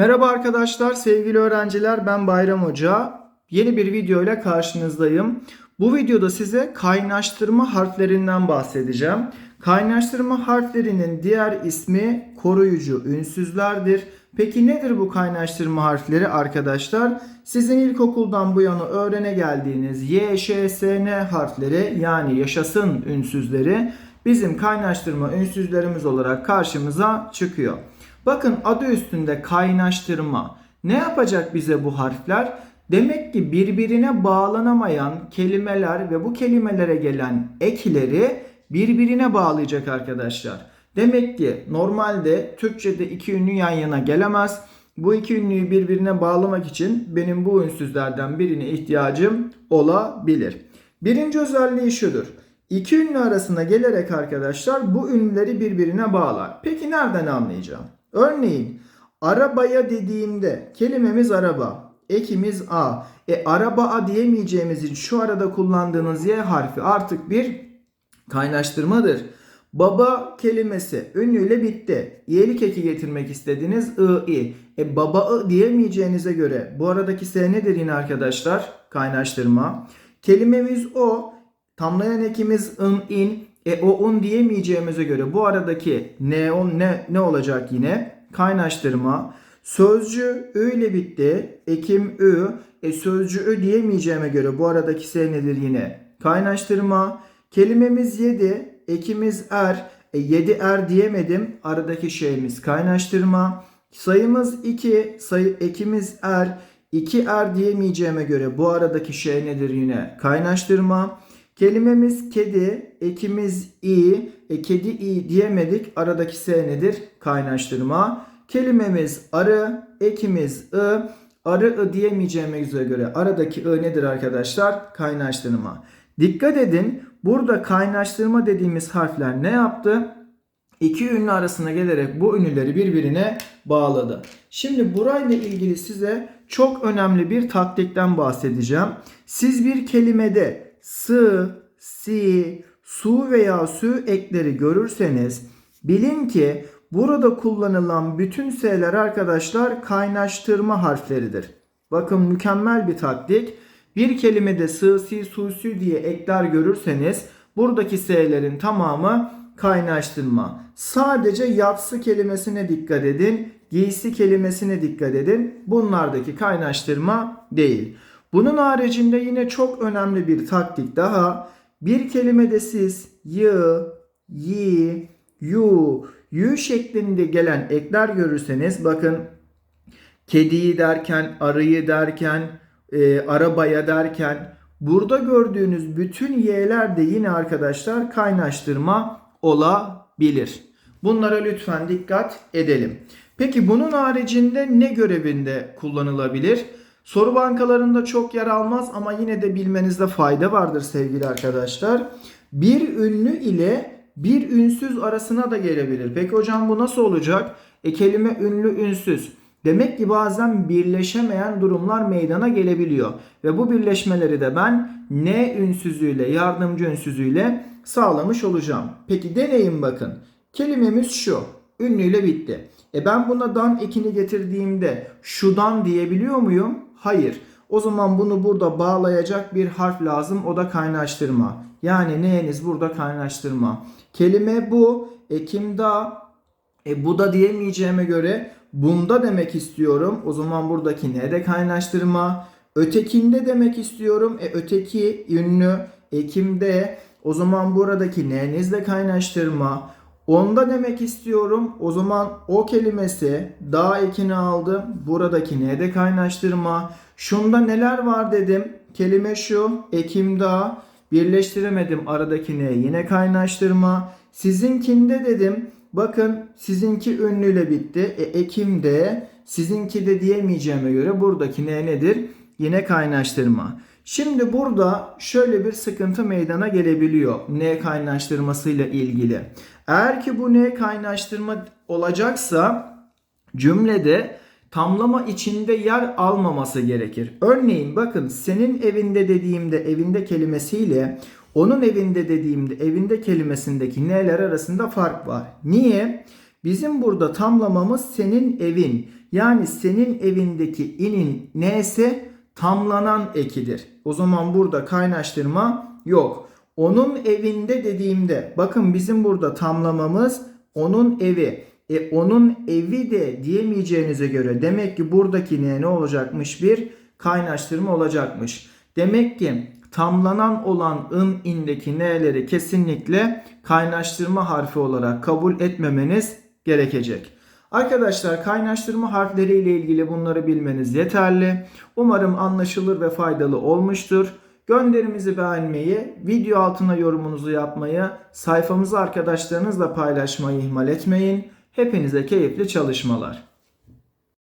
Merhaba arkadaşlar, sevgili öğrenciler. Ben Bayram Hoca. Yeni bir video ile karşınızdayım. Bu videoda size kaynaştırma harflerinden bahsedeceğim. Kaynaştırma harflerinin diğer ismi koruyucu ünsüzlerdir. Peki nedir bu kaynaştırma harfleri arkadaşlar? Sizin ilkokuldan bu yana öğrene geldiğiniz Y, Ş, S, N harfleri yani yaşasın ünsüzleri bizim kaynaştırma ünsüzlerimiz olarak karşımıza çıkıyor. Bakın adı üstünde kaynaştırma. Ne yapacak bize bu harfler? Demek ki birbirine bağlanamayan kelimeler ve bu kelimelere gelen ekleri birbirine bağlayacak arkadaşlar. Demek ki normalde Türkçe'de iki ünlü yan yana gelemez. Bu iki ünlüyü birbirine bağlamak için benim bu ünsüzlerden birine ihtiyacım olabilir. Birinci özelliği şudur. İki ünlü arasına gelerek arkadaşlar bu ünlüleri birbirine bağlar. Peki nereden anlayacağım? Örneğin arabaya dediğimde kelimemiz araba, ekimiz a. E araba a diyemeyeceğimiz için şu arada kullandığınız y harfi artık bir kaynaştırmadır. Baba kelimesi ünlüyle bitti. İyelik eki getirmek istediğiniz ı i. E baba ı diyemeyeceğinize göre bu aradaki s nedir yine arkadaşlar? Kaynaştırma. Kelimemiz o. Tamlayan ekimiz ın in. E o un diyemeyeceğimize göre bu aradaki ne on ne ne olacak yine? Kaynaştırma. Sözcü ü ile bitti. Ekim ü. E sözcü ü diyemeyeceğime göre bu aradaki s nedir yine? Kaynaştırma. Kelimemiz yedi. Ekimiz er. E, yedi er diyemedim. Aradaki şeyimiz kaynaştırma. Sayımız 2. Sayı ekimiz er. 2 er diyemeyeceğime göre bu aradaki şey nedir yine? Kaynaştırma. Kelimemiz kedi, ekimiz i, e, kedi i diyemedik. Aradaki s nedir? Kaynaştırma. Kelimemiz arı, ekimiz ı, arı ı diyemeyeceğimize göre aradaki ı nedir arkadaşlar? Kaynaştırma. Dikkat edin burada kaynaştırma dediğimiz harfler ne yaptı? İki ünlü arasına gelerek bu ünlüleri birbirine bağladı. Şimdi burayla ilgili size çok önemli bir taktikten bahsedeceğim. Siz bir kelimede sı, si, su veya sü ekleri görürseniz bilin ki burada kullanılan bütün s'ler arkadaşlar kaynaştırma harfleridir. Bakın mükemmel bir taktik. Bir kelimede sı, si, su, sü diye ekler görürseniz buradaki s'lerin tamamı kaynaştırma. Sadece yatsı kelimesine dikkat edin. Giysi kelimesine dikkat edin. Bunlardaki kaynaştırma değil. Bunun haricinde yine çok önemli bir taktik daha. Bir kelimede siz y, yi, yu, yu şeklinde gelen ekler görürseniz bakın kediyi derken, arıyı derken, e, arabaya derken burada gördüğünüz bütün y'ler de yine arkadaşlar kaynaştırma olabilir. Bunlara lütfen dikkat edelim. Peki bunun haricinde ne görevinde kullanılabilir? Soru bankalarında çok yer almaz ama yine de bilmenizde fayda vardır sevgili arkadaşlar. Bir ünlü ile bir ünsüz arasına da gelebilir. Peki hocam bu nasıl olacak? E kelime ünlü ünsüz. Demek ki bazen birleşemeyen durumlar meydana gelebiliyor. Ve bu birleşmeleri de ben ne ünsüzüyle, yardımcı ünsüzüyle sağlamış olacağım. Peki deneyin bakın. Kelimemiz şu. Ünlüyle bitti. E ben buna dan ekini getirdiğimde şudan diyebiliyor muyum? Hayır. O zaman bunu burada bağlayacak bir harf lazım. O da kaynaştırma. Yani neyiniz burada kaynaştırma. Kelime bu. Ekimda. E bu da diyemeyeceğime göre bunda demek istiyorum. O zaman buradaki ne de kaynaştırma. Ötekinde demek istiyorum. E öteki ünlü ekimde. O zaman buradaki nenizle kaynaştırma. Onda demek istiyorum. O zaman o kelimesi daha ekini aldım. Buradaki ne de kaynaştırma. Şunda neler var dedim. Kelime şu. Ekim daha. Birleştiremedim aradaki ne yine kaynaştırma. Sizinkinde dedim. Bakın sizinki ünlüyle bitti. E, ekimde sizinki de diyemeyeceğime göre buradaki ne nedir? Yine kaynaştırma. Şimdi burada şöyle bir sıkıntı meydana gelebiliyor. Ne kaynaştırmasıyla ilgili. Eğer ki bu ne kaynaştırma olacaksa cümlede tamlama içinde yer almaması gerekir. Örneğin bakın senin evinde dediğimde evinde kelimesiyle onun evinde dediğimde evinde kelimesindeki neler arasında fark var. Niye? Bizim burada tamlamamız senin evin. Yani senin evindeki inin neyse tamlanan ekidir. O zaman burada kaynaştırma yok. Onun evinde dediğimde bakın bizim burada tamlamamız onun evi. E onun evi de diyemeyeceğinize göre demek ki buradaki ne, ne olacakmış? Bir kaynaştırma olacakmış. Demek ki tamlanan olan ın indeki n'leri kesinlikle kaynaştırma harfi olarak kabul etmemeniz gerekecek. Arkadaşlar kaynaştırma harfleri ile ilgili bunları bilmeniz yeterli. Umarım anlaşılır ve faydalı olmuştur. Gönderimizi beğenmeyi, video altına yorumunuzu yapmayı, sayfamızı arkadaşlarınızla paylaşmayı ihmal etmeyin. Hepinize keyifli çalışmalar.